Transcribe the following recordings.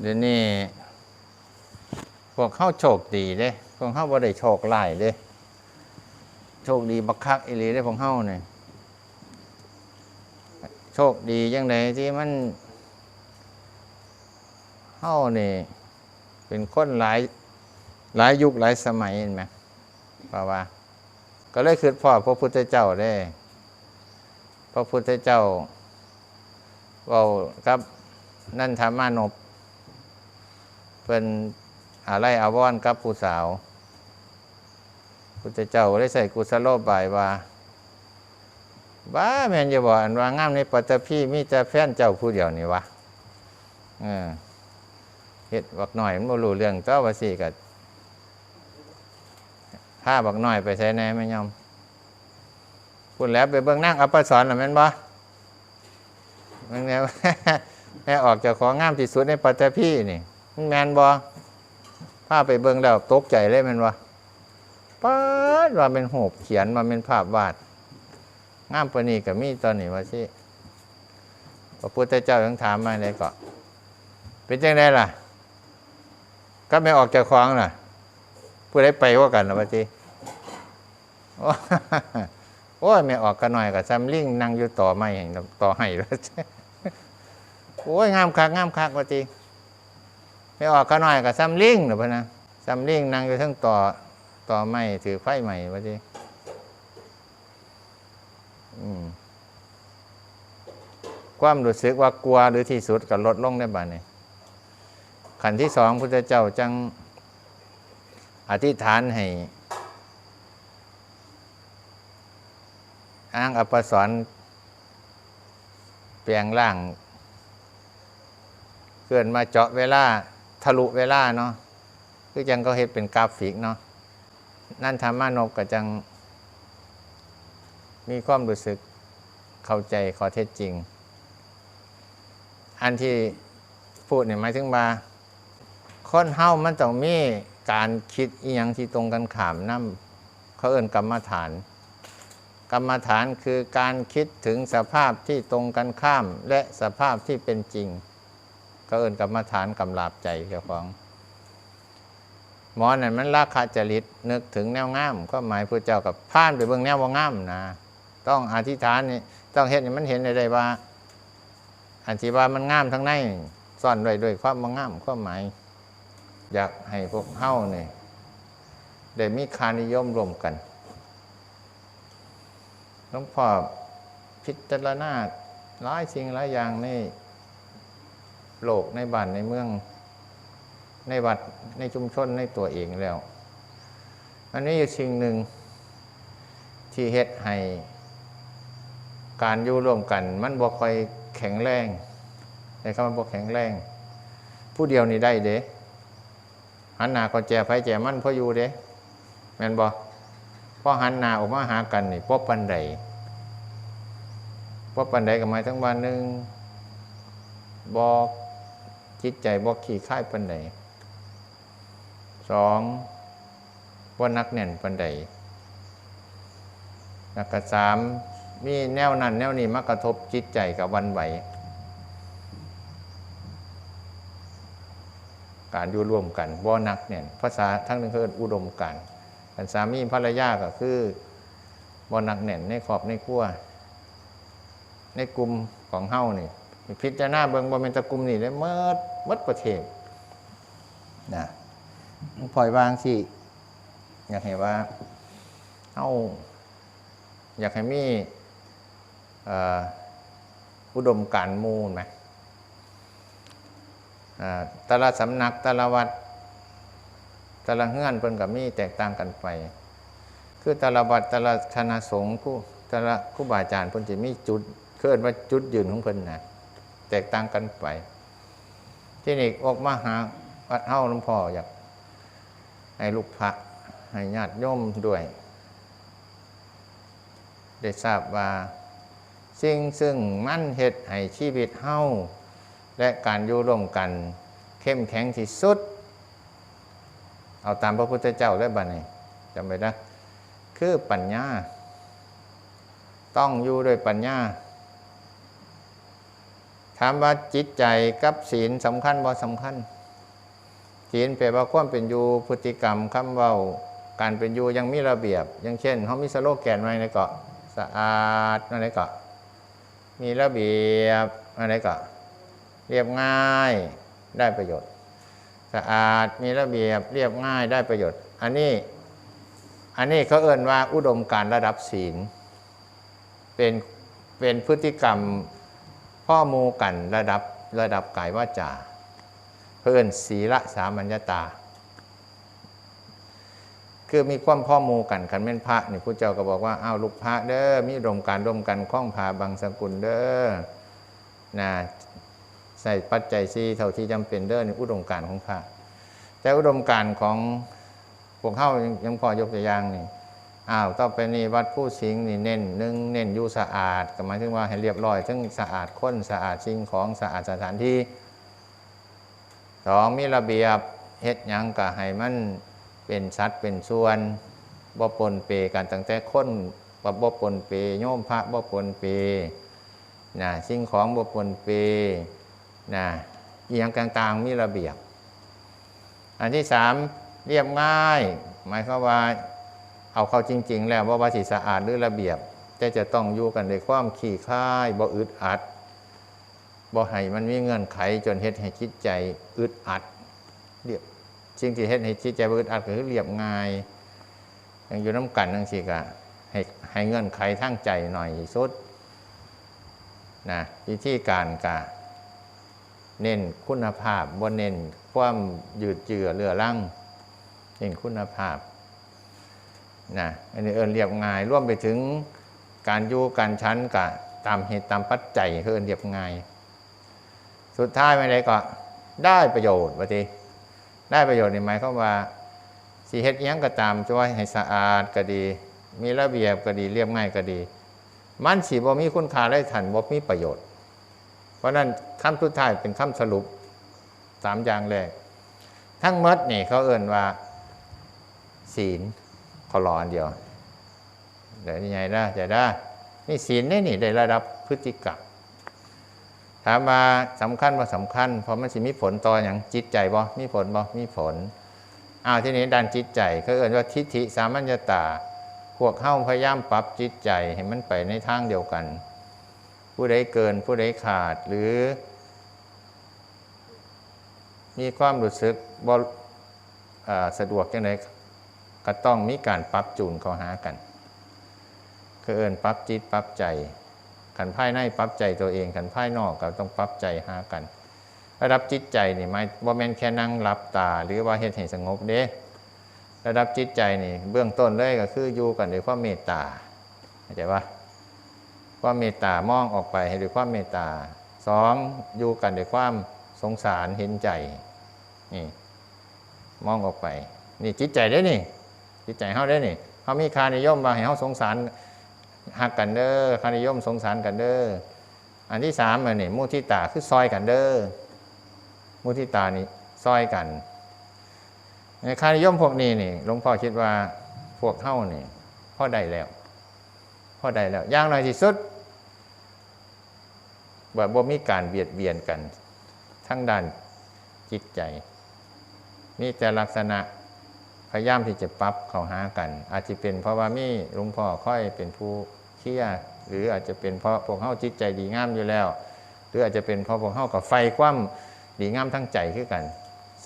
เดี๋ยวนี้พวกเข้าโชคดีเด้พวกเข้าบ่ได้โชคหลายเด้ โชคดีบักคักอีหลีเด้พวกเข้าเนี่ยโชคดียังไงที่มันเข้านี่เป็นคนหลายหลายยุคหลายสมัยเห็นไหมเพราะว่า ก็เลยคือพ่อพระพุทธเจ้าได้ พระพุทธเจ้าเว้ากับนั่นธรรมานพ เป็นอะไรอาวรณ์กับผู้สาวพุทธเจ้าได้ใส่กุศโลบายว่าบ้าแม่นจะบอกอันว่างามในปัตตภีมีแต่แฟนเจ้าผู้เดียวนี่วะเออเฮ็ดบักหน่อยมันบ่รู้เรื่องเจ้าวาสิกับผ้าบักหน่อยไปใช้แน่ไม่ยอมพูดแล้วไปเบิ่งนั่งอัปปสรน่ะแม่นบ่แม่นแน่แม่ออกจากของงามที่สุดในปัตตภีนี่ มันแมนบอภาพไปเบิ่งแล้วตกใจเลยแมันวะป๊าดว่าเป็นหบเขียนมาเป็นภาพวาดงามปานนีกับมีตอนนี้ว่าสิพระพุทธเจ้ายังถามมาเลยก็เป็นจังไดล่ะ ก็ไม่ออกจากคลองล่ะผู้ใดไปว่ากันล่ะว่าสิโอ้ยไม่ออกกันหน่อยกับซัมลิงนั่งอยู่ต่อไม่ให้ต่อให้แล้วโอ้ยงามคักงามคักว่าสิ ไปออกก็น้อยกับซ้ำลิงหรือเปล่านะซ้ำลิงนั่งอยู่ทั้งต่อต่อไม้ถือไฟใหม่วะจีอืมความรู้สึกว่ากลัวหรือที่สุดก็ลดลงได้บ้านี่ยขันที่สองพุทธเจ้าจังอธิษฐานให้อ้างอปสรเปลี่ยงร่าง เกินมาเจาะเวลา ทะลุเวลาเนาะคือจังก็เฮ็ดเป็นกราฟิกเนาะนั่นธรรมานพก็จัง มีความรู้สึกเข้าใจข้อเท็จจริง อันที่พูดเนี่ยหมายถึงว่าคนเฮามันต้องมีการคิดอีหยังที่ตรงกันขามนํเขาเอิ้นกรรมฐาน กรรมฐานคือการคิดถึงสภาพที่ตรงกันข้ามและสภาพที่เป็นจริง ก็เอินกรรมฐานกำลาบใจเจ้าของหมอนั่นมันราคาจริตนึกถึงแนวง่ามก็หมายพระเจ้ากับผ่านไปเบิ่งแนวว่างามนะต้องอธิษฐานนี่ต้องเห็นมันเห็นอะได้ว่าอันที่ว่ามันงามทั้งในซ่อนไว้ด้วยความว่างามความหมาย อยากให้พวกเฮ้าเนี่ยได้มีคานิยมรวมกันหลวงพ่อพิจารณาหลายสิ่งหลายอย่างนี่ โลกในบ้านในเมือง ในวัดในชุมชนในตัวเองแล้วอันนี้อยู่สิ่งหนึ่งที่เฮ็ดให้การอยู่ร่วมกัน มันบ่ค่อยแข็งแรงในคำว่าบ่แข็งแรง ผู้เดียวนี่ได้เด้หันหน้าก็แจไผแจมันพออยู่เด้แม่นบ่พอหันหน้าออกมาหากันนี่พบปันใดพบปันใดก็หมายถึงว่าหนึ่งบอก จิตใจบอกขี่ค่ายปันใดสองว่านักแน่นปันใดแล้วก็สามมีแนวนั้นแนวนี้มากระทบจิตใจกับวันไหว การอยู่ร่วมกันบ่นักแน่นภาษาทั้งนึงคืออุดมกันกันสามีภรรยาก็คือบ่นักแน่นในขอบในขั้วในกลุ่มของเฮ้านี่พิจารณาเบิงบ่เป็นตะกลุ่มนี่ได้เมื่อ มดประเทศนะปล่อยวางสิอยากให้ว่า เอาอยากให้มีอุดมการณ์มูลไหมอ่าแต่ละสำนักแต่ละวัดแต่ละเฮือนเพิ่นกับมีแตกต่างกันไป คือแต่ละวัดแต่ละคณะสงฆ์ผู้แต่ละครูบาอาจารย์เพิ่นจะมีจุดเคลื่อนว่าจุดยืนของเพิ่นนะแตกต่างกันไป ที่นี่ออกมาหาวัดเฮ้าหลวงพ่ออยากให้ลูกพระให้ญาติโยมด้วย ได้ทราบว่า สิ่งซึ่งมั่นเหตุให้ชีวิตเฮ้าและการอยู่ร่วมกัน เข้มแข็งที่สุด เอาตามพระพุทธเจ้าได้บ้านี่จำไว้นะคือปัญญา ต้องอยู่ด้วยปัญญาามว่าจิตใจกับศีลสำคัญบ่สำคัญศีลแปลว่าความเป็นอยู่พฤติกรรมคำเว้าการเป็นอยู่ยังมีระเบียบ อย่างเช่นเขามีสโลแกนไว้ในเกาะสะอาดอะไรเกาะมีระเบียบอะไรเกาะเรียบง่ายได้ประโยชน์ สะอาดมีระเบียบเรียบง่ายได้ประโยชน์ อันนี้อันนี้เขาเอ่นว่าอุดมการระดับศีลเป็นเป็นพฤติกรรม พ่อมูกันระดับระดับกายวาจาเพื่อนศีละสามัญญาตา คือมีความพ่อมูกันขันแม่นพระนี่ผู้เจ้าก็บอกว่าอ้าวลูกพระเด้อมีรวมการร่วมกันคล้องพาบางสกุลเด้อนะใส่ปัจจัยซีเท่าที่จำเป็นเด้อนี่อุดมการของพระแต่อุดมการของพวกเข้ายังยังพอยกตัวอย่างนี่ อ้าวต่อไปนี่วัดผู้สิงนี่เน้นหนึ่งเน้นอยู่สะอาดก็หมายถึงว่าให้เรียบร้อยทั้งสะอาดค้นสะอาดสิ่งของสะอาดสถานที่สองมีระเบียบเฮ็ดยังก็ให้มันเป็นสัดเป็นส่วนบ่ปนเปกันตั้งแต่คนบ่บ่ปนเปโยมพระบ่ปนเปนะสิ่งของบ่ปนเปนะอียงต่างๆมีระเบียบ อันที่สามเรียบง่าย หมายความว่า เอาเข้าจริง ๆ แล้วว่าว่าสิสะอาดหรือระเบียบแต่จะต้องอยู่กันในความขี้ค่ายบ่อึดอัดบ่ให้มันมีเงื่อนไขจนเฮ็ดให้จิตใจอึดอัดเรียบสิ่งที่เฮ็ดให้จิตใจบ่อึดอัดก็คือเรียบง่ายอย่างอยู่น้ำกันนั่งสิกะให้ให้เงื่อนไขทั้งใจหน่อยสุดนะวิธีการกะเน้นคุณภาพบ่เน้นความยืดเจือเรือรั่งเน้นคุณภาพ นะอันนี้เอินเรียบง่ายร่วมไปถึงการอยู่การชั้นกับตามเหตุตามปัจจัยคือเอินเรียบง่าย สุดท้ายไม่ได้ก็ได้ประโยชน์ว่าทีได้ประโยชน์ในหมายความว่าสีเฮ็ดอิหยังก็ตามจะว่าให้สะอาดก็ดี มีระเบียบก็ดีเรียบง่ายก็ดี มันสีบ่มีคุณค่าได้ทันบ่มีประโยชน์ เพราะนั้นคำสุดท้ายเป็นคำสรุปสามอย่างแรกทั้งมดนี่เขาเอ่นว่า ศีล ขารออันเดียวเดี๋ยวยังไงได้จะได้นี่ศีลนี่นี่ได้ระดับพฤติกรรมถามมาสำคัญว่าสำคัญเพราะมันสิมีผลต่ออย่างจิตใจบ่มีผลบ่มีผลอ้าวทีนี้ด้านจิตใจเขาเอ่นว่าทิฏฐิสามัญญาตา พวกเข้าพยายามปรับจิตใจให้มันไปในทางเดียวกัน ผู้ใดเกินผู้ใดขาดหรือ มีความรู้สึกบ่สะดวกจังได ก็ต้องมีการปรับจูนเข้าหากัน คือเอินปรับจิตปรับใจขันภายในปรับใจตัวเองขันภายนอกก็ต้องปรับใจหากันระดับจิตใจนี่ไม่บ่าแม่นแค่นั่งหลับตา หรือว่าเฮ็ดให้สงบเด้ระดับจิตใจนี่เบื้องต้นเลยก็คืออยู่กันด้วยความเมตตาเข้าใจปะความเมตตามองออกไปให้ด้วยความเมตตาสองอยู่กันด้วยความสงสารเห็นใจนี่มองออกไป นี่จิตใจได้นี่ จิตใจเฮาได้นี่เฮามีคานิยมว่าให้เฮาสงสารหักกันเด้อคานิยมสงสารกันเด้ออันที่สามอันนี่มุทิตาคือซอยกันเด้อมุทิตานี่ซอยกันในคานิยมพวกนี้นี่หลวงพ่อคิดว่าพวกเฮ้านี่พ่อได้แล้วพ่อได้แล้วอย่างน้อยที่สุดแบบบ่มีการเบียดเบียนกัน ทั้งด้านจิตใจ มีแต่ลักษณะ พยายามที่จะปรับเข้าหากัน อาจจะเป็นเพราะว่ามีหลวงพ่อค่อยเป็นผู้เคี่ยหรืออาจจะเป็นเพราะพวกเฮ้าจิตใจดีงามอยู่แล้ว หรืออาจจะเป็นเพราะพวกเฮ้ากับไฟคว่ำดีงามทั้งใจขึ้นกัน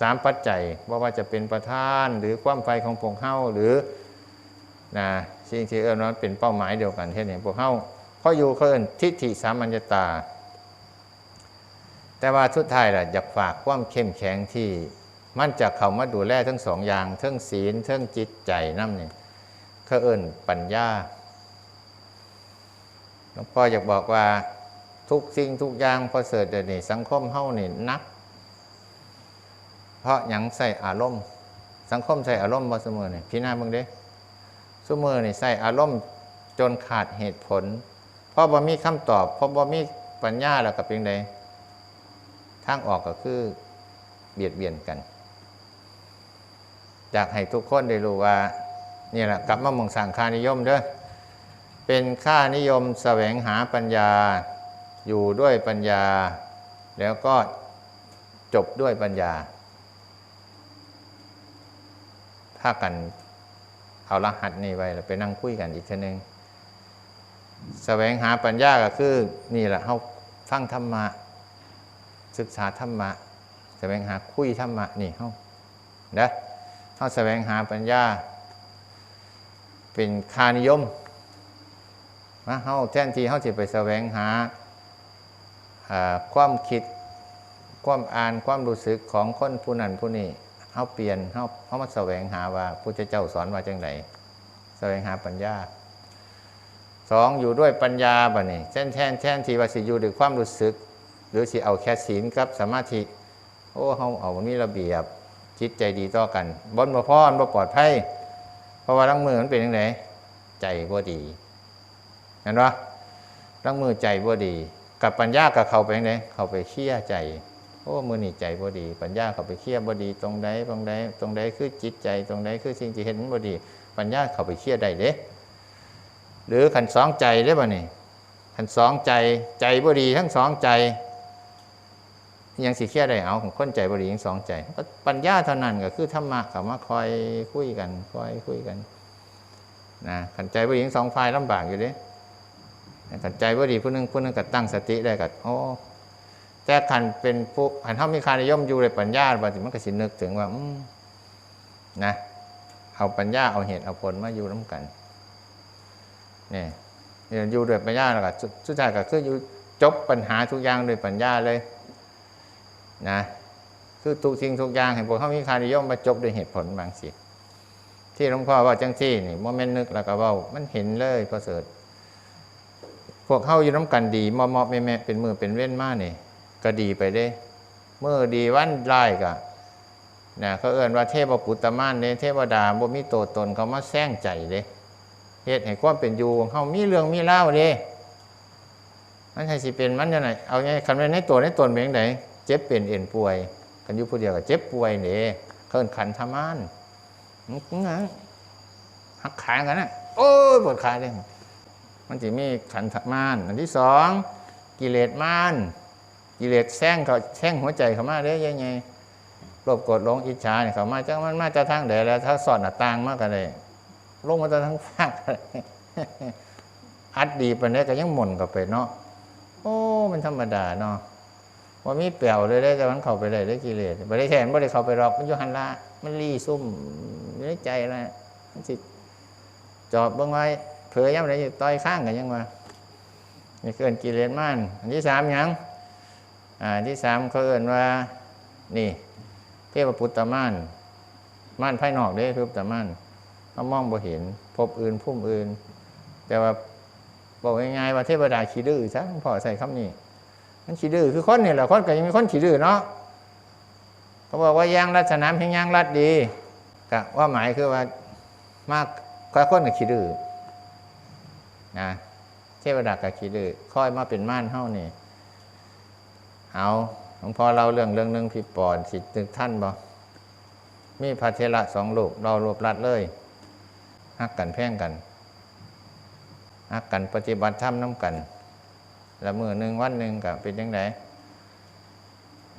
สามปัจจัยว่าว่าจะเป็นประธานหรือความไฟของพวกเฮ้าหรือนะสิ่งที่เอิญว่าเป็นเป้าหมายเดียวกันเท่นี้พวกเฮ้าเพราอยู่เขาเอิญทิฏฐิสามัญญาตา แต่ว่าทุดท้ายล่ะอยากฝากความเข้มแข็งที่ มันจะเข้ามาดูแลทั้งสองอย่างทั้งศีลทั้งจิตใจนั่นนี่เขาเอิญปัญญาหลวงพ่ออยากบอกว่าทุกสิ่งทุกอย่างพอเสดเดี๋ยวนี้สังคมเฮ้านี่นัก เพราะยังใส่อารมณ์ สังคมใส่อารมณ์มาเสมอเนี่ยพี่นาเบิ่งเด้เสมอนี่ใส่อารมณ์จนขาดเหตุผล เพราะบ่มีคำตอบเพราะบ่มีปัญญาแล้วกับเพียงใดทางออกก็คือเบียดเบียนกัน อยากให้ทุกคนได้รู้ว่านี่แหละกลับมามองสั่งค่านิยมเด้อเป็นค่านิยมแสวงหาปัญญาอยู่ด้วยปัญญา แล้วก็จบด้วยปัญญา ถ้ากันเอารหัสนี่ไว้แล้วไปนั่งคุยกันอีกทีนึงแสวงหาปัญญาก็คือ นี่แหละเขาฟังธรรมะ ศึกษาธรรมะ แสวงหาคุยธรรมะนี่เขาเด้อ เขาแสวงหาปัญญา เป็นคานิยมนะเขาแทนที่เขาจะไปแสวงหาความคิดความอ่านความรู้สึกของคนผู้นั้นผู้นี้เขาเปลี่ยนเขาเขามาแสวงหาว่าพุทธเจ้าสอนว่าจังไดแสวงหาปัญญาสองอยู่ด้วยปัญญาบ่นี่เช่นแท่นแท่นที่ว่าสิอยู่ด้วยความรู้สึก หรือสิเอาแค่ศีลกับสมาธิ โอ้เฮาเอามีระเบียบ จิตใจดีต่อกันบนบ่พรบ่ปลอดภัยเพราะว่าลังมือมันเป็นยังไงใจบ่ดีเห็นปะลังมือใจบ่ดี กับปัญญากับเขาไปยังไงเขาไปเคี่ยใจโอ้มือนี่ใจบ่ดี ปัญญาเขาไปเคี่ยบ่ดี ตรงใดตรงใดตรงใดคือจิตใจ ตรงใดคือสิ่งที่เห็นบ่ดี ปัญญาเขาไปเคี่ยได้เด้หรือขันสองใจได้ป่ะนี่ขันสองใจใจบ่ดีทั้งสองใจ ยังสิเครียดได้เอาของคนใจบ่ดีทั้งสองใจ ปัญญาเท่านั้นก็คือธรรมะเขามาคอยคุยกันคอยคุยกันนะขันใจบ่ดีทั้งสองฝ่ายลำบากอยู่เด้ขันใจบ่ดีผู้นึงผู้นึงก็ตั้งสติได้ก็โอ้แต่ขันเป็นผู้ขันเท่ามีคานิยมอยู่ในปัญญาบางทีมันก็สินึกถึงว่าอืนะ เอาปัญญาเอาเหตุเอาผลมาอยู่ร่วมกันนี่อยู่ด้วยปัญญาแล้วก็สุดสุดท้ายก็คืออยู่จบปัญหาทุกอย่างด้วยปัญญาเลย นะคือทุกสิ่งทุกอย่างเห็นพวกเขามีคานิยมมาจบด้วยเหตุผลบางสิ่งที่หลวงพ่อว่าจังซี่นี่โมเมนต์นึกแล้วก็เว่ามันเห็นเลยพอเสริฐพวกเข้าอยู่น้ำกันดีมอมอแม่แม่เป็นมือเป็นเว้นมานี่ก็ดีไปได้เมื่อดีวันไล่ก็นะเขาเอื่นว่าเทพปุตตมานเนี่ยเทวดาบ่มีตัวตนเขามาแซงใจเลยเหตุให้ความเป็นอยู่ของเขามีเรื่องมีเล่าเด้มันใช่สิเป็นมันยังไงเอาไงคันเป็นในตัวในตนเป็นยังไง เจ็บเป็นเอ็นป่วย กันยู่ผู้เดียวกับเจ็บป่วยเนี่ยเขาเอินขันธามันงั้นหักขากันนะโอ้ยปวดขาเลยมันจะมีขันธมานอันที่สองกิเลสมานกิเลสแซงเขาแซงหัวใจเขามาได้ยังไงโลภโกรธหลงอิจฉาเนี่ยเขามาจากมันมาจากทางเดแล้วถ้าสอดหน้าต่างมากกันเลยลงมาจากทั้งฟากอัดดีไปานนี้ก็ยังหม่นกับไปเนาะโอ้มันธรรมดาเนาะ ว่ามีเปลี่ยวเลยได้แต่มันเข้าไปเลยได้กิเลสไม่ได้แทนไม่ได้เข้าไปหรอกมันอยู่หันละ มันรีซุ่มอยู่ในใจนะมันสิจอบเบื้องไว้เผยย้ำอะไรต่อยข้างกันยังมานี่เกินกิเลสมานอันที่สามยังอ่าอันที่สามเขาเอ่นว่า นี่ เทพปุตตม่านม่านภายนอกเด้เทพปุตตม่านเขามองบ่เห็น พบอื่นพุ่มอื่น แต่ว่าบอกง่ายๆว่าเทวดาขี้ดื้อซะพ่อใส่คำนี้ มันขี้ดื้อคือคนนี่แหละคนก็ยังมีคนขี้ดื้อเนาะเขาบอกว่ายางรัดสนามเพียงยางรัดดีกะว่าหมายคือว่ามากคอยคนกับขี้ดื้อนะเทวดากับขี้ดื้อค่อยมาเป็นม่านเฮ้านี่เอาหลวงพ่อเราเรื่องเรื่องหนึ่งพี่ปอนสิตึกท่านบ่มีพระเทระสองลูกเรารวบรัดเลยฮักกันแพ่งกันฮักกันปฏิบัติธรรมน้ำกัน แล้วมือหนึ่งวันหนึ่งกับเป็นยังไง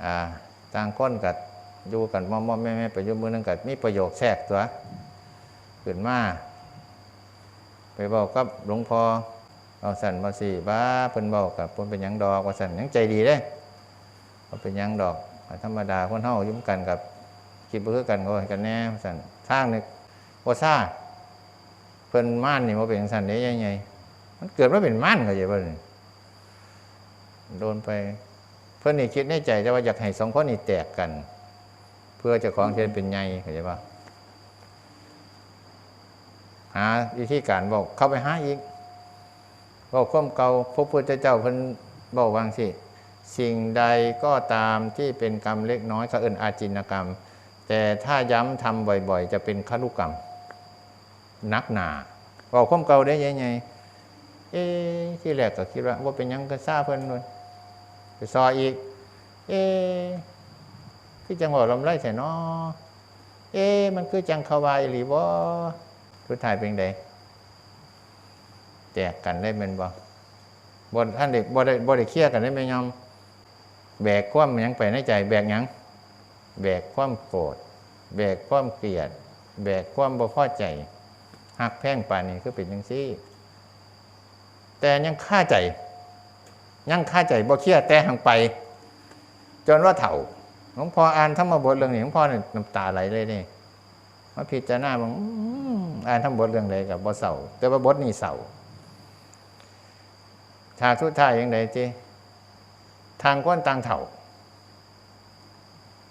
อ่าต่างก้นกับอยู่กันมอมอแม่แม่ไปยู่มือหนึ่งกับมีประโยคแทรกตัวขึ้นมาไปบอกกับหลวงพ่อเอาสันมาสี่บ้าเพิ่นบอกกับเพิ่นเป็นยังดอกว่าสันยังใจดีเด้เป็นยังดอกธรรมดาคนเฮาอยุ่มกันกับคิดบ่คือกันก็กันแน่สันทางนึกว่าซ่าเพิ่นม่านนี่มาเป็นสันได้ยังไงมันเกิดมาเป็นม่านก็อย่าเพิ่น โดนไป เพิ่นนี่คิดในใจแต่ว่าอยากให้สองคนนี่แตกกัน เพื่อจะของเทียนเป็นไงเข้าใจป่ะหาวิธีการบอกเข้าไปหาอีกบอกความเก่าพระพุทธเจ้าเพิ่นบอกวางสิสิ่งใดก็ตามที่เป็นกรรมเล็กน้อยเขเอินอาจินกรรม แต่ถ้าย้ำทำบ่อย ๆ จะเป็นคลุกรรม นักหนาบอกความเก่าได้ยังไงเอ๊ที่แรกก็คิดว่าว่าเป็นยังก็ทราบเพิ่นเลย ไปซอยอีก เอ๊ะคือจังหวะลำไรใส่นอเอ มันคือจังขาวายหรือบ่ทุกทายเป็นไดแตกกันได้เป็นบ่บ่ท่านเด็กบ่ได้บ่ได้เคลียร์กันได้ไหมยอมแบกความยังไปในใจ แบกยังแบกความโกรธแบกความเกลียด แบกความบ่พอใจหักแพ่งป่านนี้คือเป็นจังซี่ แต่ยังค่าใจ ยังค่าใจบ่เครียดแต่หังไป จนว่าเถ่าหลวงพ่ออ่านธรรมบทเรื่องนี้หลวงพ่อเนี่ยน้ำตาไหลเลยนี่มาพิจารณาบางอ่านธรรมบทเรื่องใดกับบ่เศร้าแต่ว่าบทนี้เศร้าทาทุท่ายยังไงจีทางก้นต่างเถ่า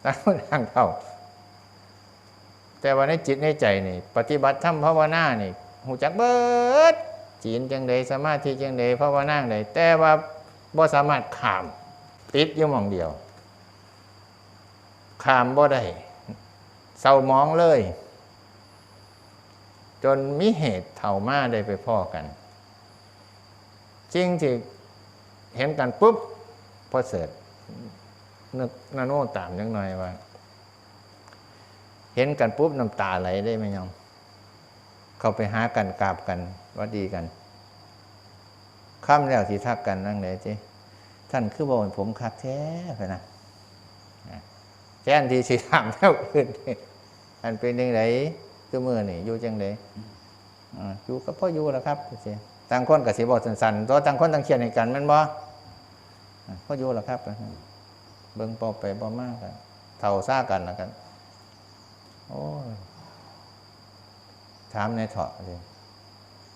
ต่างคนต่างเถ่า แต่ว่าในจิตในใจนี่ปฏิบัติธรรมภาวนานี่หูจักเบิดจีนจังใดสมาธิจังใดภาวนาจังใดแต่ว่า บ่สามารถขาม ติดอยู่มองเดียว ขามบ่ได้เศร้ามองเลย จนมีเหตุเท่ามาได้ไปพ่อกัน จริงที่เห็นกันปุ๊บพอเสร็จนึกนาโน่ตามยังหน่อยว่า เห็นกันปุ๊บน้ำตาไหลได้ไหมยอมเข้าไปหากันกราบกันว่าดีกันข้ามแล้วที่ทักกันนั่งเลยจี ท่านคือบอกให้ผมคักแท้ไปนะแทนที่สิถามแล้วอื่นอันเป็นยังไงคือมือนี่อยู่จังไดอ่าอยู่กับพ่ออยู่แล้วครับจีต่างคนกับสีบอกสันๆตัวต่างคนต่างเขียนให้กันมันบ่พ่ออยู่แล้วครับเบิ่งปอไปบ่มากกันเท่าซ่ากันแล้วกันโอ้ถามในเถาะเลย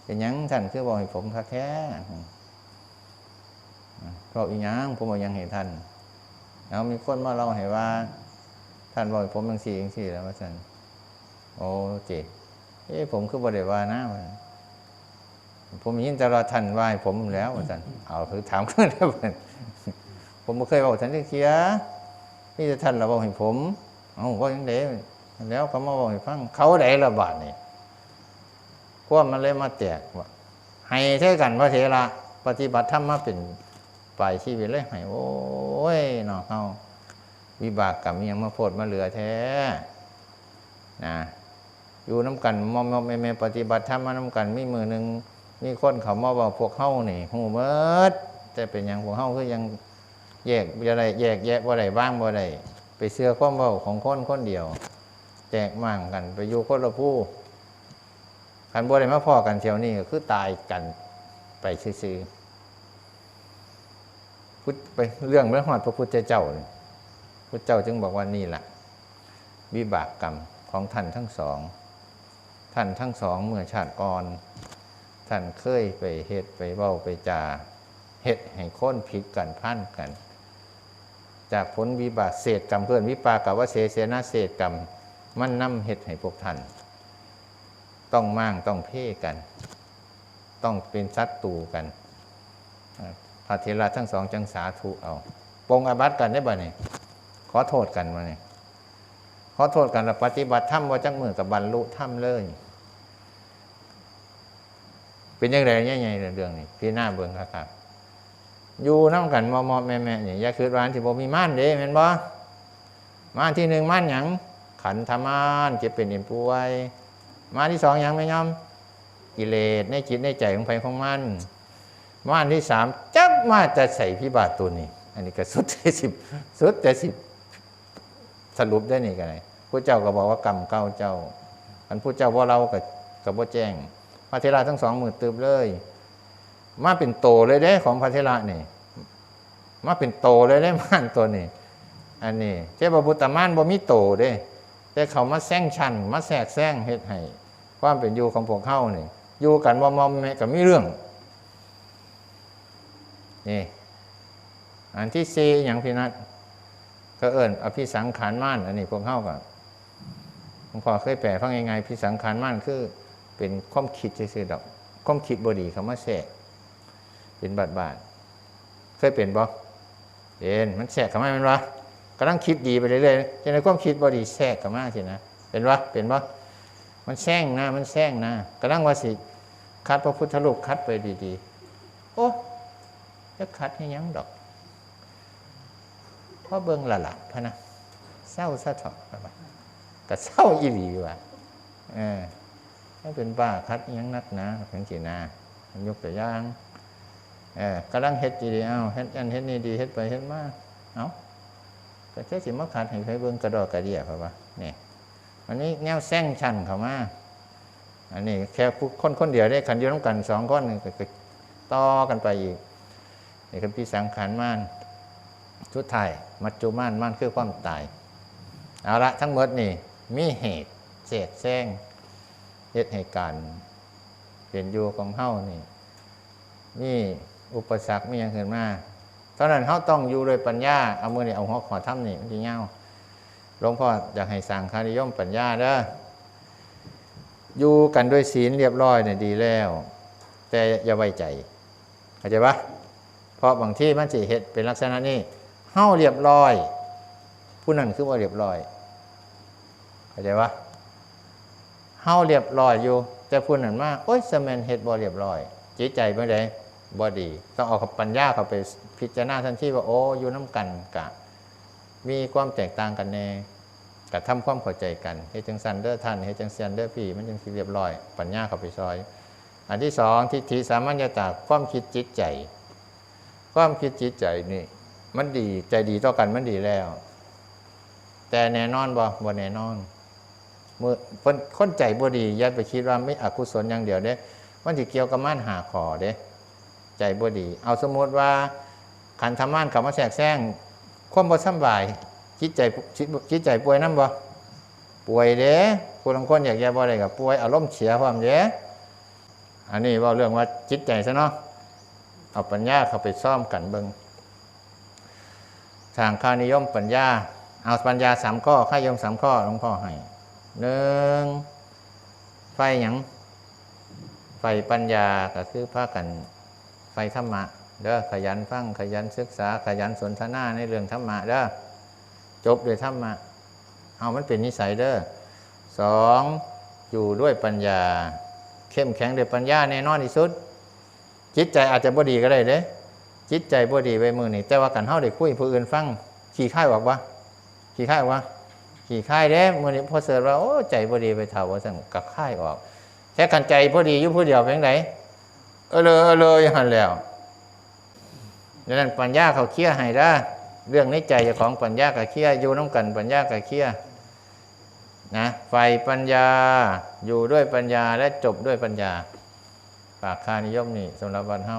เป็นยังท่านคือบอกให้ผมคักแท้ เพราะอีหยังผมบอกยังให้ท่านแล้วมีคนมาเล่าให้ว่า ท่านบอกผมยังสี่ยังสี่แล้วว่าท่านโอ้เจเอ้ผมคือบริวานะผมยินแต่ว่าท่านว่าให้ผมแล้วว่าท่านเอาคือถามขึ้นแล้วเพิ่นผมไม่เคยบอกท่านที่เคียนี่จะท่านเราบอกให้ผมเอาก็ยังเด้แล้วเขามาบอกให้ฟังเขาได้ระบาดนี่พวกมันเลยมาแตกว่าให้เท่ากันพระเถระปฏิบัติธรรมมาเป็น ฝ่ายชีวิตเลยให้โอ้ยเนาะเขาวิบากกรรมยังมาโพดมาเหลือแท้นะอยู่น้ำกันมอมแม่แม่ปฏิบัติธรรมมาน้ำกันมีมือหนึ่งมีคนเขามาบอกพวกเฮานี่หูเมิดแต่เป็นอย่างพวกเฮาคือยังแยกบ่ได้แยกแยะบ่ได้บ้างบ่ได้ไปเสื้อความเบาของคนคนเดียวแตกมั่งกันไปอยู่คนละผู้คันบ่ได้มาพ่อกันเที่ยวนี้ก็คือตายกันไปซื่อๆ พุทธไปเรื่องเรื่องหอดพระพุทธเจ้านี่พระเจ้าจึงบอกว่านี่แหละวิบากกรรมของท่านทั้งสอง ท่านทั้งสองเมื่อชาติก่อน ท่านเคยไปเฮ็ดไปเว้าไปจาเฮ็ดให้ค้นผิดกันพันกัน จากผลวิบากเศษกรรมเพื่อนวิปากกับว่าเสเสนาเศษกรรมมันนำเห็ดให้พวกท่าน ต้องมั่งต้องเพ่กัน ต้องเป็นศัตรูกัน ระเทระทั้งสองจังสาธุเอาปรงอาบัติกันได้บ่เนี่ยขอโทษกันมาเนี่ยขอโทษกันแล้วปฏิบัติธรรมว่าจังมือกับบรรลุธรรมเลย เป็นยังไงเนี่ยเรื่องนี้พี่หน้าเบิ่งครับอยู่น้ำกันมอมอแม่แม่เนี่ยยาคืดวานที่บ่มีม่านเด้แม่นบ่ม่านที่หนึ่งม่านหยังขันธมานเจ็บเป็นเอ็นป่วยม่านที่สองหยังไม่ยอมกิเลสในจิตในใจของไผของมัน ม่านที่สามจับมาจะใส่พิบาทตัวนี้ อันนี้ก็สุดแต่สิบสุดแต่สิบสรุปได้นี่กันไงพระเจ้าก็บอกว่ากรรมเก้าเจ้าอันพระเจ้าว่าเรากับกับว่าแจ้งพระเทระทั้งสองมือตืบเลย มาเป็นโตเลยเด้ของพระเทระนี่มาเป็นโตเลยได้ม่านตัวนี้ อันนี้เจ้าพระพุทธม่านบ่มีโตเด้แต่เขามาแซงชันมาแทรกแซงเฮ็ดให้ความเป็นอยู่ของพวกเข้านี่อยู่กันว่ามอมแม่กับมีเรื่อง นี่อันที่ซีอย่างพี่นัทก็เอิญอภิสังขารม่านอันนี้พวกเข้ากับหลวงพ่อเคยแปลฟังยังไงพิสังขารม่านคือเป็นความคิดซื่อๆดอกความคิดบดีเขามาแทรกเป็นบาดบาดๆเคยเป็นบ่เป็นมันแทรกเขามาเป็นวะกำลังคิดดีไปเรื่อยๆจะในความคิดบดีแทรกเขามาสินะเป็นวะเป็นบ่มันแซงนะมันแซงนะกำลังว่าสิคัดพระพุทธรูปคัดไปดีๆ จะคัดให้ยังดอกเพราะเบิ่งละหละพะนะเศร้าซะถอะก็เศร้าอีหลีว่ะเออถ้าเป็นบ้าคัดยังนักนะถึงจีนายกตัวอย่างเออกำลังเฮ็ดจีดีเอาเฮ็ดอันเฮ็ดนี่ดีเฮ็ดไปเฮ็ดมาเอาก็เทสิมาขัดให้ไปเบิ่งกระดอกกระเดียเพราะว่านี่อันนี้แนวแซงชันเขามาอันนี้แค่ผู้คนคนเดียวได้ขันอยืนกันสองคนนี่ก็ก็ต่อกันไปอีก นี่คือพี่สังขารม่านชุดไทยมัจจุม่านม่านคือความตายเอาละทั้งหมดนี่มีเหตุเศษแซงเหตุให้การเปลี่ยนอยู่ของเฮานี่มีอุปสรรคมีอย่างอื่นมาตอนนั้นเฮาต้องอยู่โดยปัญญาเอามือนี่เอาหัวขอถ้ำนี่มันจะเงาหลวงพ่ออยากให้สั่งคานิยมปัญญาเด้ออยู่กันด้วยศีลเรียบร้อยเนี่ยดีแล้ว แต่อย่าไว้ใจเข้าใจปะ เพราะบางที่มันสิเหตุเป็นลักษณะนี้เฮ้าเรียบร้อย ผู้นั้นคือว่าเรียบร้อยเข้าใจปะเฮ้าเรียบร้อยอยู่ แต่ผู้นั้นมาโอ้ยสแมนเฮ็ดบ่เรียบร้อยจิตใจเมื่อใดบ่ดี ต้องเอาปัญญาเข้าไปพิจารณาทันทีว่าโอ้อยู่น้ำกันกะ มีความแตกต่างกันแน่กระทำความเข้าใจกันเฮจังสันเดอร์ท่านเฮจังสันเดอร์พี่มันจังสิเรียบร้อย ปัญญาเข้าไปซอย อันที่สองทิฏฐิสามัญญาตาความคิดจิตใจ ความคิดจิตใจนี่ มันดีใจดีต่อกันมันดีแล้ว แต่แน่นอนบ่บ่แน่นอนเมื่อคนคนใจบ่ดีอย่าไปคิดว่าไม่อกุศลอย่างเดียวเด้ มันสิเกี่ยวกับม่านหาขอเด้ ใจบ่ดี เอาสมมติว่าขันธม่านเขามาแทรกแซงความบ่สำบายจิตใจจิตจิตใจป่วยน้ำบ่ป่วยเด้ผู้ลางคนอยากแย่บ่ได้กับป่วยอารมณ์เสียความเด้อันนี้ว่าเรื่องว่าจิตใจซะเนาะ เอาปัญญาเข้าไปซ่อมกันเบิงทางค่านิยมปัญญา เอาปัญญาสามข้อค่านิยมสามข้อหลวงพ่อให้หนึ่งไฟหยังไฟปัญญาก็คือพากันไฟธรรมะเด้อขยันฟังขยันศึกษาขยันสนทนาในเรื่องธรรมะเด้อจบด้วยธรรมะ เอามันเป็นนิสัยเด้อสองอยู่ด้วยปัญญา เข้มแข็งด้วยปัญญาแน่นอนที่สุด จิตใจอาจจะบ่ดีก็ได้เด้จิตใจบ่ดีไปมือนี่แต่ว่ากันเฮาได้คุยผู้อื่นฟังขี่ค่ายออกวะขี่ค่ายออกวะขี่ค่ายเด้มือนี้พอเสิร์ฟว่าโอ้ใจบ่ดีไปเท่าว่าสั่งกับค่ายออกแค่กันใจพอดีอยู่ผู้เดียวเพียงไหนเออเลยเออเลยหันแล้วดังนั้นปัญญาเขาเคลียร์ให้ได้เรื่องในใจจ้าของปัญญากับเคลียร์อยู่น้ำกันปัญญากับเคลียร์นะไฟปัญญาอยู่ด้วยปัญญาและจบด้วยปัญญา ปากคานิยมนี่สำหรับวันเฮา